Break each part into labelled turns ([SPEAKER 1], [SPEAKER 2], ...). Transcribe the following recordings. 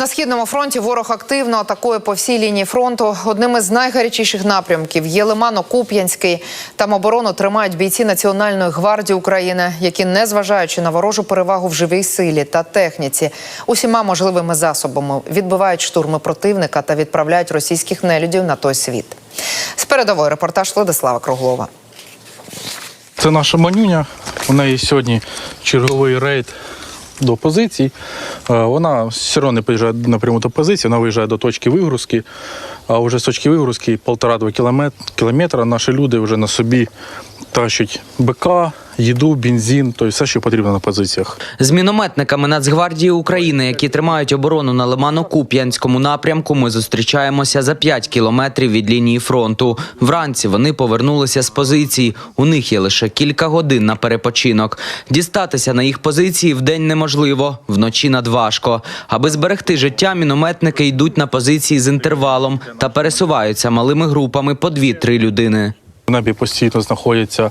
[SPEAKER 1] На східному фронті ворог активно атакує по всій лінії фронту. Одним із найгарячіших напрямків є Лимано-Куп'янський. Там оборону тримають бійці Національної гвардії України, які, незважаючи на ворожу перевагу в живій силі та техніці, усіма можливими засобами відбивають штурми противника та відправляють російських нелюдів на той світ. З передової репортаж Владислава Круглова.
[SPEAKER 2] Це наша манюня. У неї сьогодні черговий рейд до позицій. Е, Вона все одно не поїжджає напряму до позиції, вона виїжджає до точки вигрузки. А вже з точки вигрузки полтора-два кілометра, кілометра наші люди вже на собі тащать БК, їду, бензин, тобто все, що потрібно на позиціях.
[SPEAKER 3] З мінометниками Нацгвардії України, які тримають оборону на Лимано-Куп'янському напрямку, ми зустрічаємося за 5 кілометрів від лінії фронту. Вранці вони повернулися з позицій. У них є лише кілька годин на перепочинок. Дістатися на їх позиції вдень неможливо, вночі надважко. Аби зберегти життя, мінометники йдуть на позиції з інтервалом та пересуваються малими групами по 2-3 людини.
[SPEAKER 2] В небі постійно знаходяться е,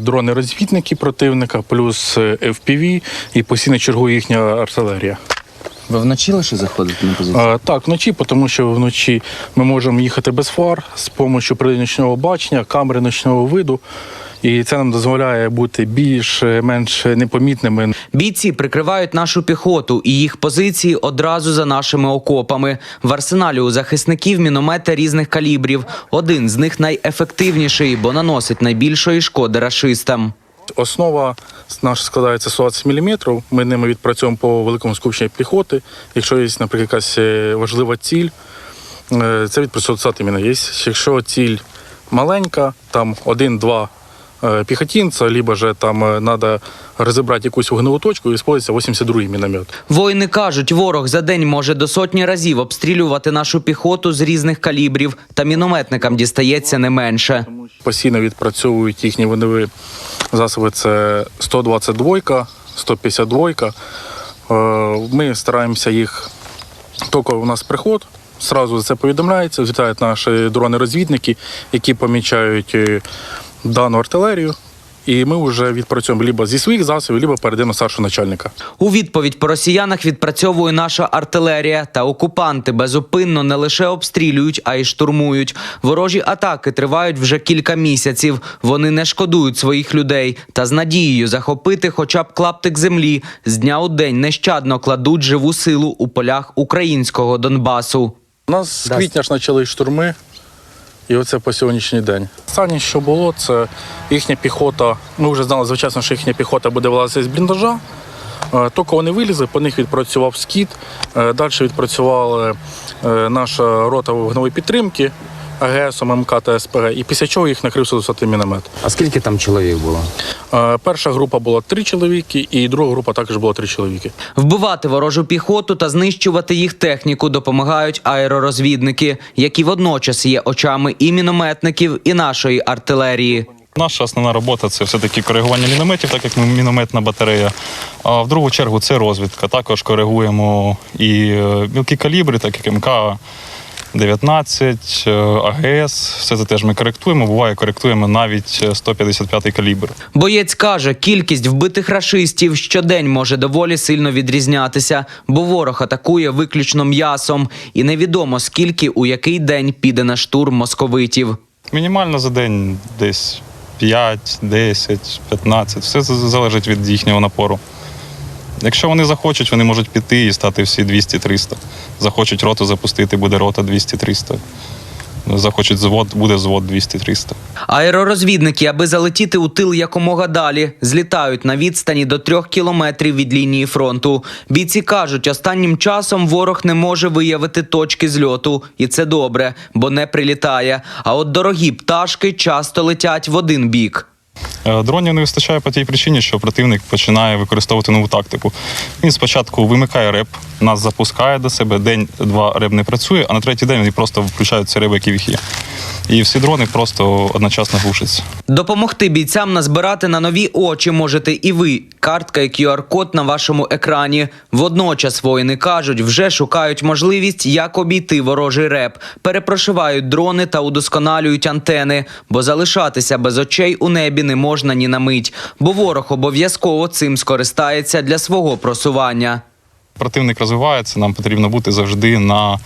[SPEAKER 2] дрони-розвідники противника, плюс е, FPV і постійно чергує їхня артилерія.
[SPEAKER 4] Ви вночі лише заходите на позицію?
[SPEAKER 2] Е, Так, вночі, тому що вночі ми можемо їхати без фар з допомогою нічного бачення, камери нічного виду. І це нам дозволяє бути більш-менш непомітними.
[SPEAKER 3] Бійці прикривають нашу піхоту і їх позиції одразу за нашими окопами. В арсеналі у захисників міномети різних калібрів. Один з них найефективніший, бо наносить найбільшої шкоди рашистам.
[SPEAKER 2] Основа наша складається 120 мм. Ми ними відпрацьовуємо по великому скупченню піхоти. Якщо є, наприклад, якась е, важлива ціль, е, це відпрацьовувати іменно є. Якщо ціль маленька, там один-два піхотінця, піхотинця, либо ж там треба розібрати якусь вогневу точку, і використовується 82-й міномет.
[SPEAKER 3] Воїни кажуть, ворог за день може до сотні разів обстрілювати нашу піхоту з різних калібрів, та мінометникам дістається не менше.
[SPEAKER 2] Постійно відпрацьовують їхні вогневі засоби. Це 122, 152. Е, Ми стараємося їх, тільки у нас приход, Сразу за це повідомляється, звітають наші дрони-розвідники, які помічають е, дану артилерію. І ми вже відпрацьовуємо либо зі своїх засобів, либо передаємо на старшого начальника.
[SPEAKER 3] У відповідь по росіянах відпрацьовує наша артилерія, та окупанти безупинно не лише обстрілюють, а й штурмують. Ворожі атаки тривають вже кілька місяців. Вони не шкодують своїх людей та з надією захопити хоча б клаптик землі з дня у день нещадно кладуть живу силу у полях українського Донбасу.
[SPEAKER 2] У нас з квітня ж почали штурми, і оце по сьогоднішній день. Останнє, що було, це їхня піхота. Ми вже знали звичайно, що їхня піхота буде вилазити з бліндажа. Е, Тільки вони вилізли, по них відпрацював скіт. Е, Далі відпрацювала е, наша рота вогневої підтримки АГС, ММК та СПГ. І після чого їх накрив 120 міномет.
[SPEAKER 4] А скільки там чоловік було?
[SPEAKER 2] Е, Перша група була три чоловіки, і друга група також була три чоловіки.
[SPEAKER 3] Вбивати ворожу піхоту та знищувати їх техніку допомагають аеророзвідники, які водночас є очами і мінометників, і нашої артилерії.
[SPEAKER 5] Наша основна робота це все-таки коригування мінометів, так як ми мінометна батарея. А в другу чергу це розвідка. Також коригуємо і е, мілкі калібри, так як МК 19, е, АГС. Все це теж ми коректуємо. Буває, коректуємо навіть е, 155 калібр.
[SPEAKER 3] Боєць каже, кількість вбитих рашистів щодень може доволі сильно відрізнятися, бо ворог атакує виключно м'ясом, і невідомо скільки у який день піде на штурм московитів.
[SPEAKER 5] Мінімально за день десь 5, 10, 15. Все залежить від їхнього напору. Якщо вони захочуть, вони можуть піти і стати всі 200-300. Захочуть роту запустити, буде рота 200-300. Захочуть звод, буде звод 200-300.
[SPEAKER 3] Аеророзвідники, аби залетіти у тил якомога далі, злітають на відстані до трьох кілометрів від лінії фронту. Бійці кажуть, останнім часом ворог не може виявити точки зльоту, і це добре, бо не прилітає. А от дорогі пташки часто летять в один бік.
[SPEAKER 5] Е, Дронів не вистачає по тій причині, що противник починає використовувати нову тактику. Він спочатку вимикає реп, нас запускає до себе, день-два реп не працює, а на третій день вони просто включають ці реби, які в їх є. І всі дрони просто одночасно глушаться.
[SPEAKER 3] Допомогти бійцям назбирати на нові очі можете і ви. Картка і QR-код на вашому екрані. Водночас воїни кажуть, вже шукають можливість, як обійти ворожий реп, перепрошивають дрони та удосконалюють антени, бо залишатися без очей у небі не можна ні на мить, бо ворог обов'язково цим скористається для свого просування.
[SPEAKER 5] Противник розвивається, нам потрібно бути завжди на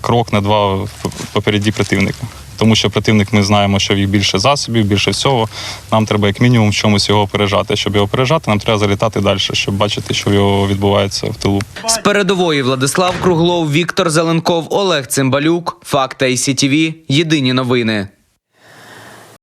[SPEAKER 5] крок, на два попереді противника. Тому що противник ми знаємо, що в їх більше засобів, більше всього. Нам треба як мінімум в чомусь його опережати. Щоб його опережати, нам треба залітати далі, щоб бачити, що його відбувається в тилу.
[SPEAKER 3] З передової Владислав Круглов, Віктор Зеленков, Олег Цимбалюк. Факти ICTV. Єдині новини.